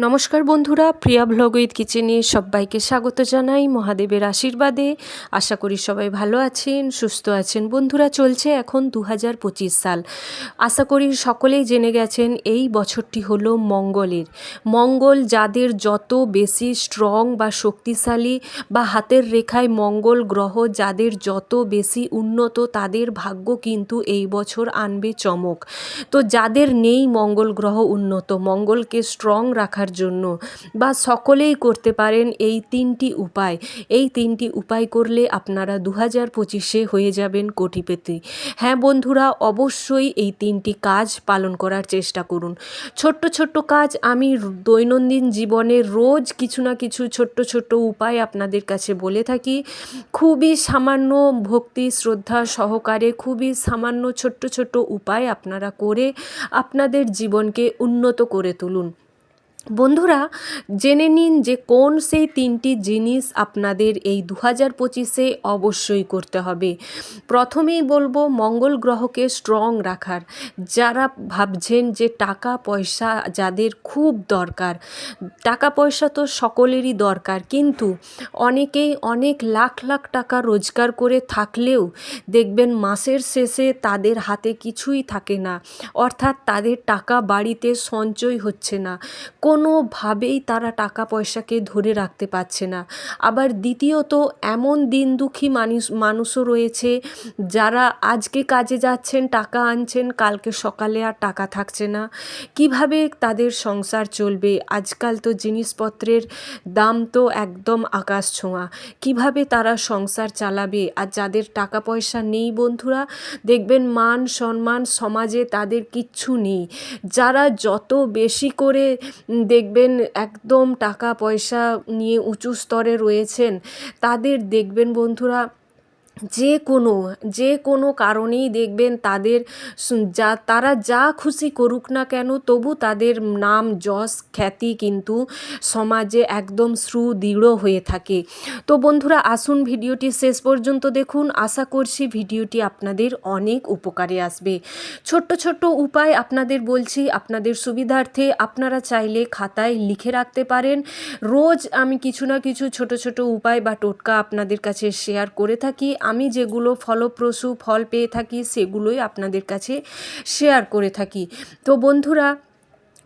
নমস্কার বন্ধুরা, প্রিয়া vlog with কিচেনে সবাইকে স্বাগত জানাই মহাদেবের আশীর্বাদে। আশা করি সবাই ভালো আছেন, সুস্থ আছেন। বন্ধুরা, চলছে এখন দু হাজার পঁচিশ সাল। আশা করি সকলেই জেনে গেছেন, এই বছরটি হলো মঙ্গলের। মঙ্গল যাদের যত বেশি স্ট্রং বা শক্তিশালী বা হাতের রেখায় মঙ্গল গ্রহ যাদের যত বেশি উন্নত, তাদের ভাগ্য কিন্তু এই বছর আনবে চমক। তো যাদের নেই মঙ্গল গ্রহ উন্নত, মঙ্গলকে স্ট্রং রাখার জন্য বা সকলেই করতে পারেন এই তিনটি উপায়। এই তিনটি উপায় করলে আপনারা দু হাজার পঁচিশে হয়ে যাবেন কোটিপতি। হ্যাঁ বন্ধুরা, অবশ্যই এই তিনটি কাজ পালন করার চেষ্টা করুন। ছোট্ট ছোট্ট কাজ আমি দৈনন্দিন জীবনে রোজ কিছু না কিছু ছোট্ট ছোট্ট উপায় আপনাদের কাছে বলে থাকি। খুবই সামান্য ভক্তি, শ্রদ্ধা সহকারে খুবই সামান্য ছোট্ট ছোট্ট উপায় আপনারা করে আপনাদের জীবনকে উন্নত করে তুলুন। বন্ধুরা, জেনে নিন যে কোন সেই তিনটি জিনিস আপনাদের এই দু হাজার পঁচিশে অবশ্যই করতে হবে। প্রথমেই বলব, মঙ্গল গ্রহকে স্ট্রং রাখার। যারা ভাবছেন যে টাকা, পয়সা যাদের খুব দরকার, টাকা, পয়সা তো সকলেরই দরকার, কিন্তু অনেকেই অনেক লাখ লাখ টাকা রোজগার করে থাকলেও দেখবেন মাসের শেষে তাদের হাতে কিছুই থাকে না। অর্থাৎ তাদের টাকা বাড়িতে সঞ্চয় হচ্ছে না। কোনোভাবেই তারা টাকা পয়সাকে ধরে রাখতে পারছে না। আবার দ্বিতীয়ত, এমন দিন দুঃখী মানুষ, মানুষও রয়েছে যারা আজকে কাজে যাচ্ছেন, টাকা আনছেন, কালকে সকালে আর টাকা থাকছে না। কীভাবে তাদের সংসার চলবে? আজকাল তো জিনিসপত্রের দাম তো একদম আকাশ ছোঁয়া। কীভাবে তারা সংসার চালাবে? আর যাদের টাকা পয়সা নেই বন্ধুরা, দেখবেন মান সম্মান সমাজে তাদের কিচ্ছু নেই। যারা যত বেশি করে দেখবেন একদম টাকা পয়সা নিয়ে উঁচু স্তরে রয়েছেন তাদের দেখবেন বন্ধুরা যে কোনো যে কোনো কারণেই দেখবেন তাদের যা, তারা যা খুশি করুক না কেন, তবু তাদের নাম যশ খ্যাতি কিন্তু সমাজে একদম সুদৃঢ় হয়ে থাকে। তো বন্ধুরা, আসুন ভিডিওটি শেষ পর্যন্ত দেখুন। আশা করছি ভিডিওটি আপনাদের অনেক উপকারে আসবে। ছোট্ট ছোট্ট উপায় আপনাদের বলছি, আপনাদের সুবিধার্থে আপনারা চাইলে খাতায় লিখে রাখতে পারেন। রোজ আমি কিছু না কিছু ছোট ছোট উপায় বা টোটকা আপনাদের কাছে শেয়ার করে থাকি। আমি যেগুলো ফলপ্রসূ ফল পেয়ে থাকি সেগুলোই আপনাদের কাছে শেয়ার করে থাকি। তো বন্ধুরা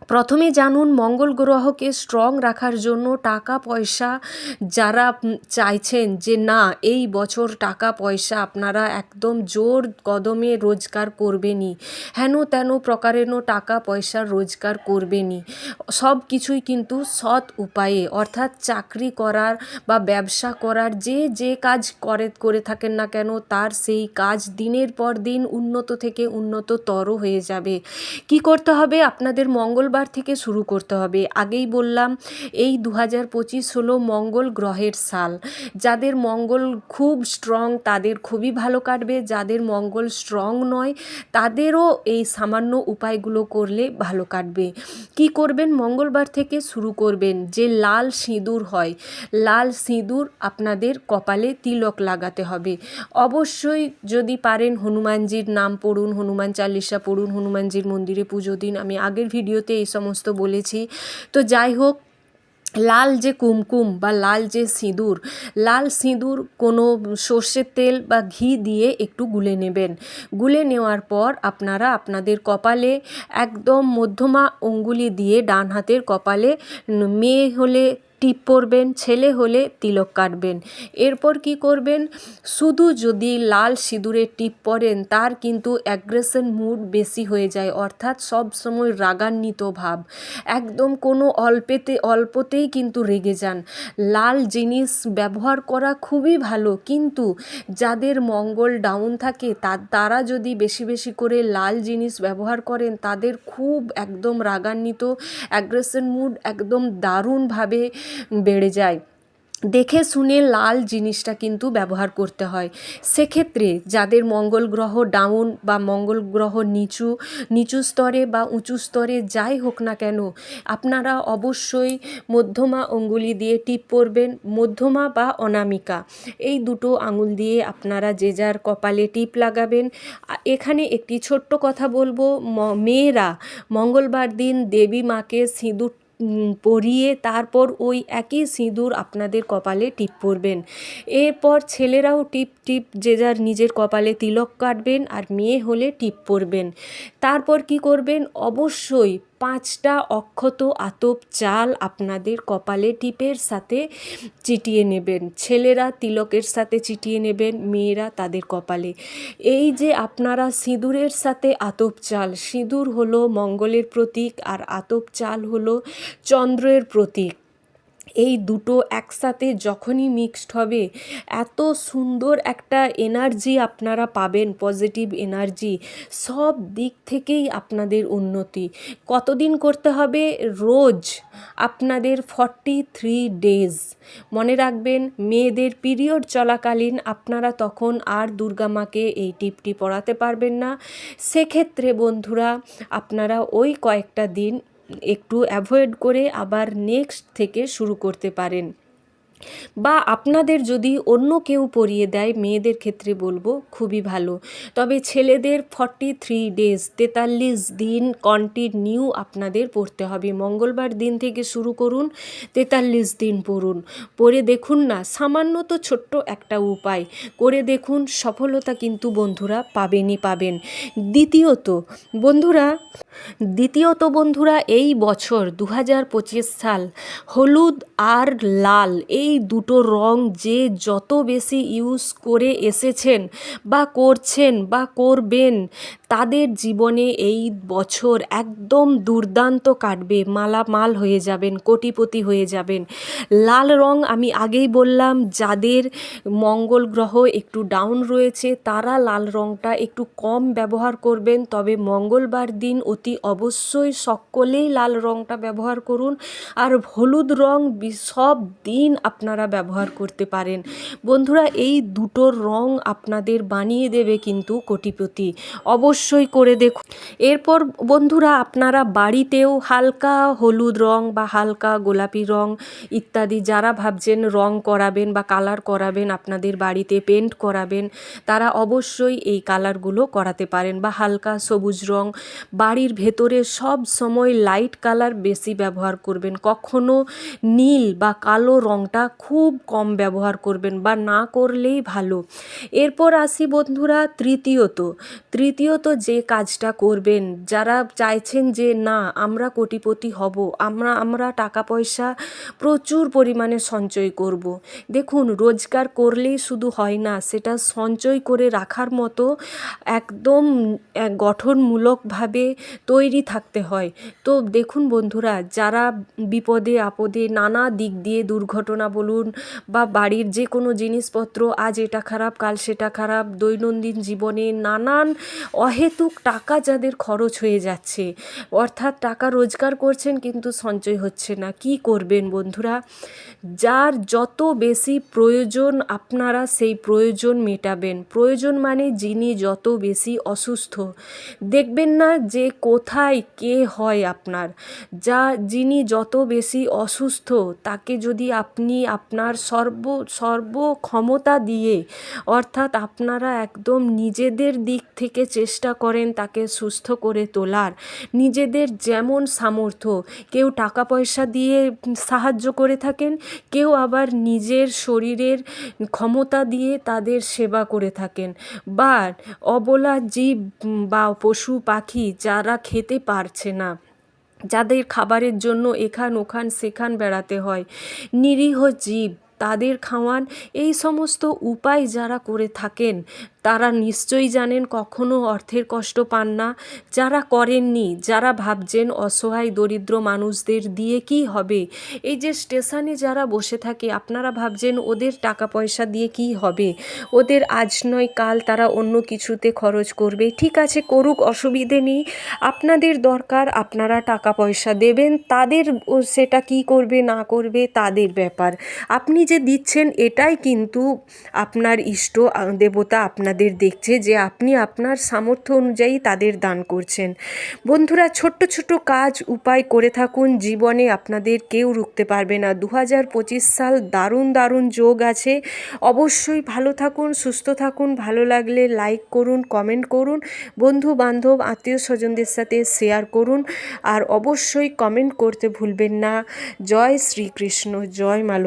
প্রথমে জানুন মঙ্গল গ্রহকে স্ট্রং রাখার জন্য টাকা, পয়সা যারা চাইছেন যে না, এই বছর টাকা, পয়সা আপনারা একদম জোর কদমে রোজগার করবেনই। হেন তেন প্রকারেরও টাকা, পয়সা রোজগার করবেনই। সব কিছুই কিন্তু সৎ উপায়ে, অর্থাৎ চাকরি করার বা ব্যবসা করার যে যে কাজ করে করে থাকেন না কেন, তার সেই কাজ দিনের পর দিন উন্নত থেকে উন্নততর হয়ে যাবে। কি করতে হবে? আপনাদের মঙ্গল মঙ্গলবার থেকে শুরু করতে হবে। আগেই বললাম, এই দু হাজার পঁচিশ হলো মঙ্গল গ্রহের সাল। যাদের মঙ্গল খুব স্ট্রং তাদের খুবই ভালো কাটবে। যাদের মঙ্গল স্ট্রং নয়, তাদেরও এই সামান্য উপায়গুলো করলে ভালো কাটবে। কি করবেন? মঙ্গলবার থেকে শুরু করবেন যে লাল সিঁদুর হয়। লাল সিঁদুর আপনাদের কপালে তিলক লাগাতে হবে। অবশ্যই যদি পারেন হনুমানজির নাম পড়ুন, হনুমান চালিশা পড়ুন, হনুমানজির মন্দিরে পুজো দিন। আমি আগের ভিডিওতে এই সমস্ত বলেছি। তো যাই হোক, লাল যে কুমকুম বা লাল যে সিঁদুর, লাল সিঁদুর কোনো সর্ষের তেল বা ঘি দিয়ে একটু গুলে নেবেন। গুলে নেওয়ার পর আপনারা আপনাদের কপালে একদম মধ্যমা অঙ্গুলি দিয়ে ডান হাতের কপালে মেয়ে হলে টিপ পরবেন, ছেলে হলে তিলক কাটবেন। এরপর কি করবেন? শুধু যদি লাল সিঁদুরে টিপ পরেন, তার কিন্তু অ্যাগ্রেশন মুড বেশি হয়ে যায়। অর্থাৎ সব সময় রাগান্বিত ভাব। একদম কোনো অল্পেতে, অল্পতেই কিন্তু রেগে যান। লাল জিনিস ব্যবহার করা খুবই ভালো, কিন্তু যাদের মঙ্গল ডাউন থাকে, তা, তারা যদি বেশি বেশি করে লাল জিনিস ব্যবহার করেন, তাদের খুব একদম রাগান্বিত অ্যাগ্রেশন মুড একদম দারুণভাবে বেড়ে যায়। দেখে শুনে লাল জিনিসটা কিন্তু ব্যবহার করতে হয়। সেক্ষেত্রে যাদের মঙ্গল গ্রহ ডাউন বা মঙ্গল গ্রহ নিচু নিচু স্তরে বা উঁচু স্তরে যাই হোক না কেন, আপনারা অবশ্যই মধ্যমা অঙ্গুলি দিয়ে টিপ পরবেন, মধ্যমা বা অনামিকা। এই দুটো আঙুল দিয়ে আপনারা যে যার কপালে টিপ লাগাবেন। এখানে একটি ছোট্ট কথা বলব মেয়েরা মঙ্গলবার দিন দেবী মাকে সিঁদুর পরিয়ে তারপর ওই একই সিঁদুর আপনাদের কপালে টিপ পরবেন। এরপর ছেলেরাও টিপ টিপ যে যার নিজের কপালে তিলক কাটবেন আর মেয়ে হলে টিপ পরবেন। তারপর কি করবেন? অবশ্যই পাঁচটা অক্ষত আতপ চাল আপনাদের কপালে টিপের সাথে চিটিয়ে নেবেন। ছেলেরা তিলকের সাথে চিটিয়ে নেবেন, মেয়েরা তাদের কপালে। এই যে আপনারা সিঁদুরের সাথে আতপ চাল, সিঁদুর হলো মঙ্গলের প্রতীক আর আতপ চাল হলো চন্দ্রের প্রতীক। এই দুটো একসাথে যখনই মিক্সড হবে, এত সুন্দর একটা এনার্জি আপনারা পাবেন পজিটিভ এনার্জি সব দিক থেকেই আপনাদের উন্নতি। কতদিন করতে হবে? রোজ আপনাদের ফর্টি থ্রি ডেজ মনে রাখবেন, মেয়েদের পিরিয়ড চলাকালীন আপনারা তখন আর দুর্গা মাকে এই টিপটি পড়াতে পারবেন না। সেক্ষেত্রে বন্ধুরা, আপনারা ওই কয়েকটা দিন একটু অ্যাভয়েড করে আবার নেক্সট থেকে শুরু করতে পারেন। বা আপনাদের যদি অন্য কেউ পরিয়ে দেয়, মেয়েদের ক্ষেত্রে বলব, খুবই ভালো। তবে ছেলেদের ফর্টি থ্রি ডেজ তেতাল্লিশ দিন কন্টিনিউ আপনাদের পড়তে হবে। মঙ্গলবার দিন থেকে শুরু করুন, তেতাল্লিশ দিন পড়ুন। পড়ে দেখুন না, সামান্য তো ছোট্ট একটা উপায়। করে দেখুন, সফলতা কিন্তু বন্ধুরা পাবেনই পাবেন। দ্বিতীয়ত, বন্ধুরা দ্বিতীয়ত বন্ধুরা, এই বছর দু হাজার পঁচিশ সাল হলুদ আর লাল, এই দুটো রং যে যত বেশি ইউজ করে এসেছেন বা করছেন বা করবেন, তাদের জীবনে এই বছর একদম দুর্দান্ত কাটবে, মালামাল হয়ে যাবেন, কোটিপতি হয়ে যাবেন। লাল রং আমি আগেই বললাম, যাদের মঙ্গল গ্রহ একটু ডাউন রয়েছে, তারা লাল রংটা একটু কম ব্যবহার করবেন, তবে মঙ্গলবার দিন অতি অবশ্যই সকলেই লাল রংটা ব্যবহার করুন আর হলুদ রং সব দিন আপনারা ব্যবহার করতে পারেন। বন্ধুরা, এই দুটো রং আপনাদের বানিয়ে দেবে কিন্তু কোটিপতি। অবশ্যই করে দেখুন। এরপর বন্ধুরা, আপনারা বাড়িতেও হালকা হলুদ রং বা হালকা গোলাপি রং ইত্যাদি যারা ভাবছেন রং করাবেন বা কালার করাবেন, আপনাদের বাড়িতে পেন্ট করাবেন, তারা অবশ্যই এই কালারগুলো করাতে পারেন বা হালকা সবুজ রং, বাড়ির ভেতরে সব সময় লাইট কালার বেশি ব্যবহার করবেন। কখনো নীল বা কালো রংটা খুব কম ব্যবহার করবেন বা না করলেই ভালো। এরপর আসি বন্ধুরা তৃতীয়ত। তৃতীয়ত যে কাজটা করবেন, যারা চাইছেন যে না, আমরা কোটিপতি হব, আমরা আমরা টাকা পয়সা প্রচুর পরিমাণে সঞ্চয় করব। দেখুন, রোজগার করলেই শুধু হয় না, সেটা সঞ্চয় করে রাখার মতো একদম গঠনমূলকভাবে তৈরি থাকতে হয়। তো দেখুন বন্ধুরা, যারা বিপদে আপদে নানা দিক দিয়ে দুর্ঘটনা বলুন বা বাড়ির যে কোনো জিনিসপত্র, আজ এটা খারাপ, কাল সেটা খারাপ, দৈনন্দিন জীবনে নানান অহেতুক টাকা যাদের খরচ হয়ে যাচ্ছে, অর্থাৎ টাকা রোজগার করছেন কিন্তু সঞ্চয় হচ্ছে না। কি করবেন বন্ধুরা? যার যত বেশি প্রয়োজন আপনারা সেই প্রয়োজন মেটাবেন। প্রয়োজন মানে যিনি যত বেশি অসুস্থ। দেখবেন না যে কোথায় কে হয় আপনার? যা, যিনি যত বেশি অসুস্থ, তাকে যদি আপনি আপনার সর্ব সর্ব ক্ষমতা দিয়ে, অর্থাৎ আপনারা একদম নিজেদের দিক থেকে চেষ্টা করেন তাকে সুস্থ করে তোলার, নিজেদের যেমন সামর্থ্য, কেউ টাকা পয়সা দিয়ে সাহায্য করে থাকেন, কেউ আবার নিজের শরীরের ক্ষমতা দিয়ে তাদের সেবা করে থাকেন। বা, অবলা জীব বা পশু পাখি যারা খেতে পারছে না। যাদের খাবারের জন্য এখান ওখান সেখান বেড়াতে হয়। নিরীহ জীব তাদের খাওয়ান। এই সমস্ত উপায় যারা করে থাকেন, তারা নিশ্চয়ই জানেন কখনো অর্থের কষ্ট পান না। যারা করেননি, যারা ভাবছেন অসহায় দরিদ্র মানুষদের দিয়ে কি হবে? এই যে স্টেশনে যারা বসে থাকে, আপনারা ভাবছেন ওদের টাকা পয়সা দিয়ে কি হবে? ওদের আজ নয়, কাল তারা অন্য কিছুতে খরচ করবে। ঠিক আছে, করুক, অসুবিধে নেই। আপনাদের দরকার, আপনারা টাকা পয়সা দেবেন। তাদের সেটা কি করবে, না করবে, তাদের ব্যাপার। আপনি যে দিচ্ছেন, এটাই কিন্তু আপনার ইষ্ট দেবতা আপনাদের দেখছে যে আপনি আপনার সামর্থ্য অনুযায়ী তাদের দান করছেন। বন্ধুরা, ছোট্ট ছোট্ট কাজ উপায় করে থাকুন, জীবনে আপনাদের কেউ রুখতে পারবে না। দু হাজার পঁচিশ সাল দারুণ দারুণ যোগ আছে। অবশ্যই ভালো থাকুন, সুস্থ থাকুন, ভালো লাগলে লাইক করুন, কমেন্ট করুন বন্ধু বান্ধব আত্মীয় স্বজনদের সাথে শেয়ার করুন, আর অবশ্যই কমেন্ট করতে ভুলবেন না। জয় শ্রীকৃষ্ণ, জয় মা